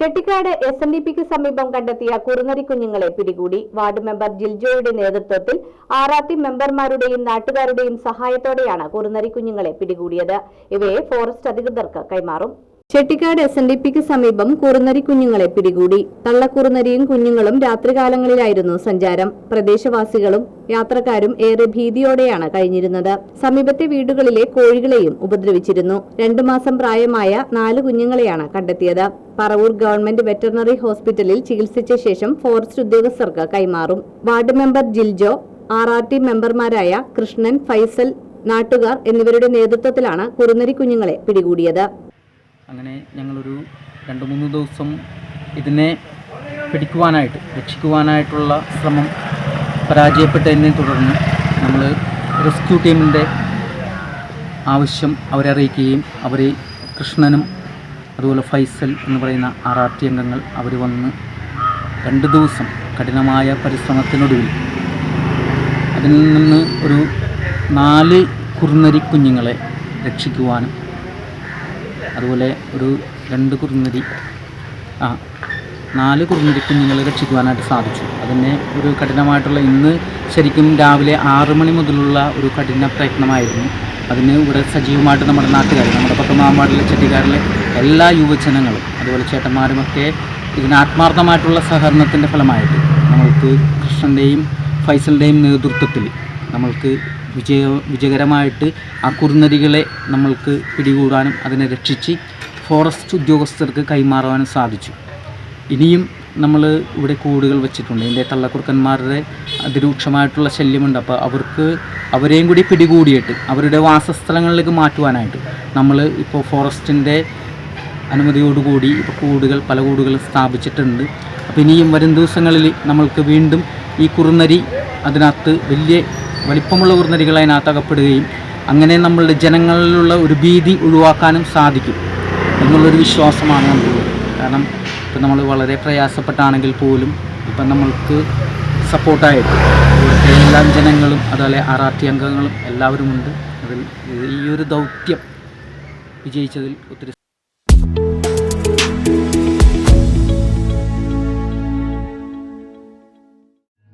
Chettikkad S N D പിക്ക് സമീപം കണ്ടെത്തിയ കുറുനരി കുഞ്ഞുങ്ങളെ പിടികൂടി വാർഡ് മെമ്പർ ജിൽജോയുടെ നേതൃത്വത്തിൽ ആർ മെമ്പർമാരുടെയും നാട്ടുകാരുടെയും സഹായത്തോടെയാണ് കുറുനരി കുഞ്ഞുങ്ങളെ പിടികൂടിയത്. ഇവയെ ഫോറസ്റ്റ് അധികൃതർക്ക് കൈമാറും. ചെട്ടിക്കാട് എസ് എൻ ഡി പിക്ക് സമീപം കുറുനരി കുഞ്ഞുങ്ങളെ പിടികൂടി. തള്ളക്കുറുനരിയും കുഞ്ഞുങ്ങളും രാത്രികാലങ്ങളിലായിരുന്നു സഞ്ചാരം. പ്രദേശവാസികളും യാത്രക്കാരും ഏറെ ഭീതിയോടെയാണ് കഴിഞ്ഞിരുന്നത്. സമീപത്തെ വീടുകളിലെ കോഴികളെയും ഉപദ്രവിച്ചിരുന്നു. രണ്ടു മാസം പ്രായമായ നാല് കുഞ്ഞുങ്ങളെയാണ് കണ്ടെത്തിയത്. പറവൂർ ഗവൺമെന്റ് വെറ്ററിനറി ഹോസ്പിറ്റലിൽ ചികിത്സിച്ച ശേഷം ഫോറസ്റ്റ് ഉദ്യോഗസ്ഥർക്ക് കൈമാറും. Ward member Jiljo R R T മെമ്പർമാരായ കൃഷ്ണൻ ഫൈസൽ നാട്ടുകാർ എന്നിവരുടെ നേതൃത്വത്തിലാണ് കുറുനരി കുഞ്ഞുങ്ങളെ പിടികൂടിയത്. അങ്ങനെ ഞങ്ങളൊരു രണ്ട് മൂന്ന് ദിവസം ഇതിനെ പിടിക്കുവാനായിട്ട് രക്ഷിക്കുവാനായിട്ടുള്ള ശ്രമം പരാജയപ്പെട്ടതിനെ തുടർന്ന് നമ്മൾ റെസ്ക്യൂ ടീമിന്റെ ആവശ്യം അവരെ അറിയിക്കുകയും അവർ കൃഷ്ണനും അതുപോലെ ഫൈസൽ എന്ന് പറയുന്ന ആർ ആർ ടി അംഗങ്ങൾ അവർ വന്ന് രണ്ട് ദിവസം കഠിനമായ പരിശ്രമത്തിനൊടുവിൽ അതിൽ നിന്ന് ഒരു നാല് കുറുനരി കുഞ്ഞുങ്ങളെ രക്ഷിക്കുവാനും അതുപോലെ ഒരു രണ്ട് കുറുന്നരി ആ നാല് കുറുനരി കുഞ്ഞുങ്ങളെ രക്ഷിക്കുവാനായിട്ട് സാധിച്ചു. അതിനെ ഒരു കഠിനമായിട്ടുള്ള ഇന്ന് ശരിക്കും രാവിലെ ആറ് മണി മുതലുള്ള ഒരു കഠിന പ്രയത്നമായിരുന്നു. അതിന് ഇവിടെ സജീവമായിട്ട് നമ്മുടെ നാട്ടുകാർ നമ്മുടെ പത്തൊമ്പതാം വാർഡിലെ ചെട്ടിക്കാരിലെ എല്ലാ യുവജനങ്ങളും അതുപോലെ ചേട്ടന്മാരുമൊക്കെ ഇതിന് ആത്മാർത്ഥമായിട്ടുള്ള സഹകരണത്തിന്റെ ഫലമായിട്ട് നമ്മൾക്ക് കൃഷ്ണന്റെയും ഫൈസലിന്റെയും നേതൃത്വത്തിൽ നമ്മൾക്ക് വിജയ വിജയകരമായിട്ട് ആ കുറുനരികളെ നമ്മൾക്ക് പിടികൂടാനും അതിനെ രക്ഷിച്ച് ഫോറസ്റ്റ് ഉദ്യോഗസ്ഥർക്ക് കൈമാറുവാനും സാധിച്ചു. ഇനിയും നമ്മൾ ഇവിടെ കൂടുകൾ വെച്ചിട്ടുണ്ട്. ഇതിന്റെ തള്ളക്കുറുക്കന്മാരുടെ അതിരൂക്ഷമായിട്ടുള്ള ശല്യമുണ്ട്. അപ്പോൾ അവർക്ക് അവരെയും കൂടി പിടികൂടിയിട്ട് അവരുടെ വാസസ്ഥലങ്ങളിലേക്ക് മാറ്റുവാനായിട്ട് നമ്മൾ ഇപ്പോൾ ഫോറസ്റ്റിന്റെ അനുമതിയോടുകൂടി ഇപ്പോൾ കൂടുകൾ പല കൂടുകളും സ്ഥാപിച്ചിട്ടുണ്ട്. അപ്പോൾ ഇനിയും വരും ദിവസങ്ങളിൽ നമ്മൾക്ക് വീണ്ടും ഈ കുറുനരി അതിനകത്ത് വലിയ വലിപ്പമുള്ള കുറുനരികൾ അതിനകത്ത് അകപ്പെടുകയും അങ്ങനെ നമ്മളുടെ ജനങ്ങളിലുള്ള ഒരു ഭീതി ഒഴിവാക്കാനും സാധിക്കും എന്നുള്ളൊരു വിശ്വാസമാണ് നമുക്കുള്ളത് കാരണം ഇപ്പം നമ്മൾ വളരെ പ്രയാസപ്പെട്ടാണെങ്കിൽ പോലും ഇപ്പം നമ്മൾക്ക് സപ്പോർട്ടായിട്ട് എല്ലാ ജനങ്ങളും അതുപോലെ ആർ ആർ ടി അംഗങ്ങളും എല്ലാവരുമുണ്ട്. അതിൽ ഈ ഒരു ദൗത്യം വിജയിച്ചതിൽ ഒത്തിരി